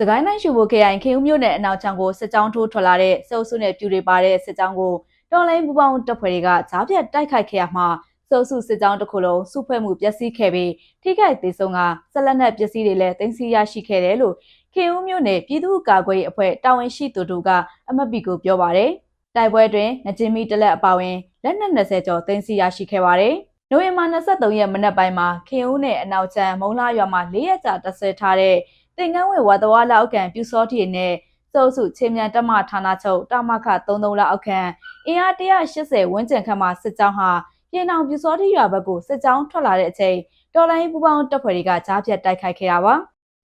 စကိုင်းတိုင်းရှုဖို့ခရိုင်ခေဦးမြို့နယ်အနောက်ချောင်းကိုစစ်ကြောင်းထိုးထွက်လာတဲ့စုပ်စုနဲ့ပြူတွေပါတဲ့စစ်ကြောင်းကိုတော်လိုင်းပူပေါင်းတပ်ဖွဲ့တွေကဈာပြတ်တိုက်ခိုက်ခဲ့ရမှာစုပ်စုစစ်ကြောင်းတစ်ခုလုံးစုဖွဲ့မှုပျက်စီးခဲ့ပြီးထိခိုက်သေးဆုံးကဆက်လက်နဲ့ပစ္စည်းတွေလည်းတင်စီရရှိခဲ့တယ်လို့ခေဦးမြို့နယ်ပြည်သူ့ကာကွယ်ရေးအဖွဲ့တာဝန်ရှိသူတို့ကအမတ်ပီကိုပြောပါတယ်တိုက်ပွဲတွင်ငကြင်းမီတစ်လက်အပါအဝင်လက်နက်20ကျော်တင်စီရရှိခဲ့ပါတယ်နိုဝင်ဘာ23ရက်မနက်ပိုင်းမှာခင်ဦးနယ်အနောက်ချမ်းမုံလာရွာမှာ၄ရက်ကြာတဆဲထားတဲ့ တင်ကန်းဝေဝါတဝါလောက်ကန်ပြူစောတီနဲ့စုပ်စုချင်းမြန်တက်မဌာနချုပ်တာမခ33လောက်ခန့်အင်အား180ဝန်းကျင်ခန့်မှစစ်ကြောင်းဟာပြည်နောင်ပြူစောတီရွာဘက်ကိုစစ်ကြောင်းထွက်လာတဲ့အချိန်တော်လိုင်းပူပေါင်းတပ်ဖွဲ့တွေကကြားပြတ်တိုက်ခိုက်ခဲ့တာပါ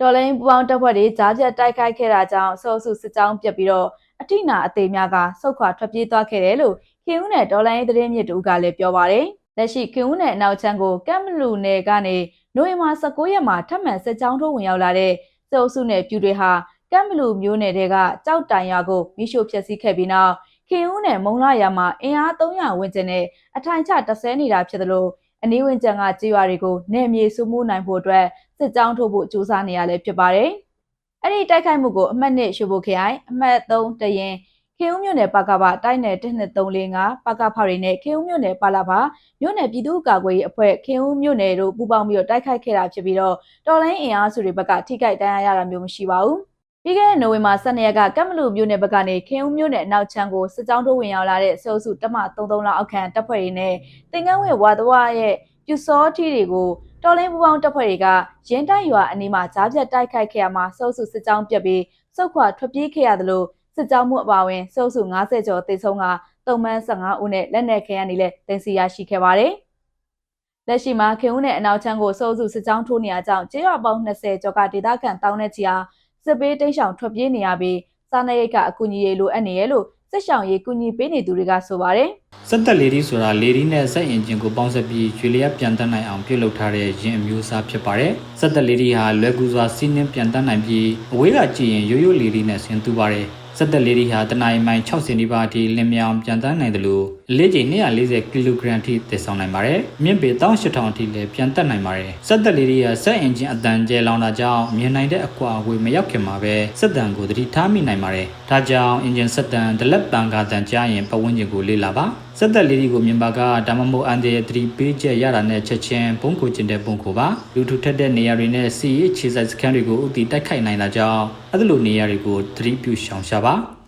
တော်လိုင်းပူပေါင်းတပ်ဖွဲ့တွေကြားပြတ်တိုက်ခိုက်ခဲ့တာကြောင့်စုပ်စုစစ်ကြောင်းပြတ်ပြီးတော့အထိနာအသေးများကစုတ်ခွာထွက်ပြေးသွားခဲ့တယ်လို့ခင်ဦးနယ်တော်လိုင်းသတင်းမြစ်တူကလည်းပြောပါတယ်လက်ရှိခင်ဦးနယ်အနောက်ချမ်းကိုကမ်မလူနယ်ကနေနိုဝင်ဘာ19ရက်မှာထပ်မံစစ်ကြောင်းထိုးဝင်ရောက်လာတဲ့ စုပ်စုနဲ့ပြူတွေဟာကမ်ဘလူမျိုးနယ်တွေကကြောက်တိုင်ရွာကိုမိရှို့ဖျက်ဆီးခဲ့ပြီးနောက်ခင်ဦးနယ်မုံလာရွာမှာအင်အား300ဝန်းကျင်နဲ့အထိုင်ချတဆဲနေတာဖြစ်သလိုအနီးဝန်းကျင်ကကြေးရွာတွေကိုနယ်မြေစုမှုနိုင်ဖို့အတွက်စစ်ကြောင်းထိုးဖို့ကြိုးစားနေရလဲဖြစ်ပါတယ်။အဲ့ဒီတိုက်ခိုက်မှုကိုအမှတ်1ရှို့ဖို့ခရိုင်အမှတ်3တရင် ခင်ဦးမြို့နယ်ပကပတိုက်နယ်12345ပကဖရီနဲ့ခင်ဦးမြို့နယ်ပါလာပါမြို့နယ်ပြည်သူ့ကာကွယ်ရေးအဖွဲ့ခင်ဦးမြို့နယ်တို့ပူးပေါင်းပြီးတော့တိုက်ခိုက်ခဲ့တာဖြစ်ပြီးတော့တော်လိုင်းအင်အားစုတွေဘက်ကထိခိုက်ဒဏ်ရာရတာမျိုးမရှိပါဘူး။ပြီးခဲ့တဲ့နိုဝင်ဘာ12ရက်ကကမ်မလူမြို့နယ်ဘက်ကနေခင်ဦးမြို့နယ်အနောက်ချမ်းကိုစစ်ကြောင်းထိုးဝင်ရောက်လာတဲ့စေအုပ်စုတမ33လောက်အောက်ခံတပ်ဖွဲ့တွေနဲ့တင်ကန်းဝဲဝါသဝရဲ့ပြူစောထီတွေကိုတော်လိုင်းပူပေါင်းတပ်ဖွဲ့တွေကရင်းတိုက်ရွာအနီးမှာကြားပြတ်တိုက်ခိုက်ခဲ့ရမှာစေအုပ်စုစစ်ကြောင်းပြက်ပြီးစုခွာထွက်ပြေးခဲ့ရသလို စစ်ကြောင်းမှုအပါအဝင်စေအုပ်စု90ကျော်တိတ်ဆုံးကတုံမန်း15ဦးနဲ့လက်နက်ခဲယမ်းတွေလည်းတင်စီရရှိခဲ့ပါတယ်။လက်ရှိမှာခင်ဦးနယ်အနောက်ချမ်းကိုစိုးစုစစ်ကြောင်းထိုးနေရကြောင်းကျေးရွာပေါင်း20ကျော်ကဒေသခံတောင်းတဲ့ချီဟာစစ်ပေးတိန့်ရှောင်ထွက်ပြေးနေရပြီးစားနပ်ရိက္ခအကူအညီတွေလိုအပ်နေရလို့စစ်ရှောင်ရေးကူညီပေးနေသူတွေကဆိုပါတယ် စက်သက်လေဒီဆိုတာလေဒီနဲ့စက်အင်ဂျင်ကိုပေါင်းစပ်ပြီးရွေလျက်ပြန်တက်နိုင်အောင်ပြုလုပ်ထားတဲ့ယင်အမျိုးအစားဖြစ်ပါတယ်။စက်သက်လေဒီဟာလွယ်ကူစွာစီးနှင်းပြန်တက်နိုင်ပြီးအဝေးကကြည့်ရင်ရိုးရိုးလေဒီနဲ့ဆင်တူပါတယ်။စက်သက်လေဒီဟာတနိုင်မိုင်60နီးပါးအထိလင်မြောင်ပြန်တန်းနိုင်တယ်လို့အလေးချိန်240ကီလိုဂရမ်အထိတည်ဆောင်နိုင်ပါတယ်။မြင့်ပေ18000အထိလည်းပြန်တက်နိုင်ပါတယ်။စက်သက်လေဒီဟာစက်အင်ဂျင်အတန်ကျဲလောင်တာကြောင့်မြင်နိုင်တဲ့အကွာအဝေးမရောက်ခင်မှာပဲစက်တန်ကိုသတိထားမိနိုင်ပါတယ်။ဒါကြောင့်အင်ဂျင်စက်တန်ဒလက်ပန်ကာတန်ကြားရင်ပတ်ဝန်းကျင်ကိုလေ့လာပါ။စက်သက်လေးတွေကိုမြင်ပါကဒါမှမဟုတ်အန်ဒီရဲ့သတိပေးချက်ရတာနဲ့ချက်ချင်းဘုံကိုကျင်တဲ့ပုံကိုပါလူထုထက်တဲ့နေရာတွေနဲ့စီရေးခြေစိုက်စခန်းတွေကိုဥတီတိုက်ခိုက်နိုင်တာကြောင့်အဲ့လိုနေရာတွေကိုသတိပြုရှောင်ရှားပါ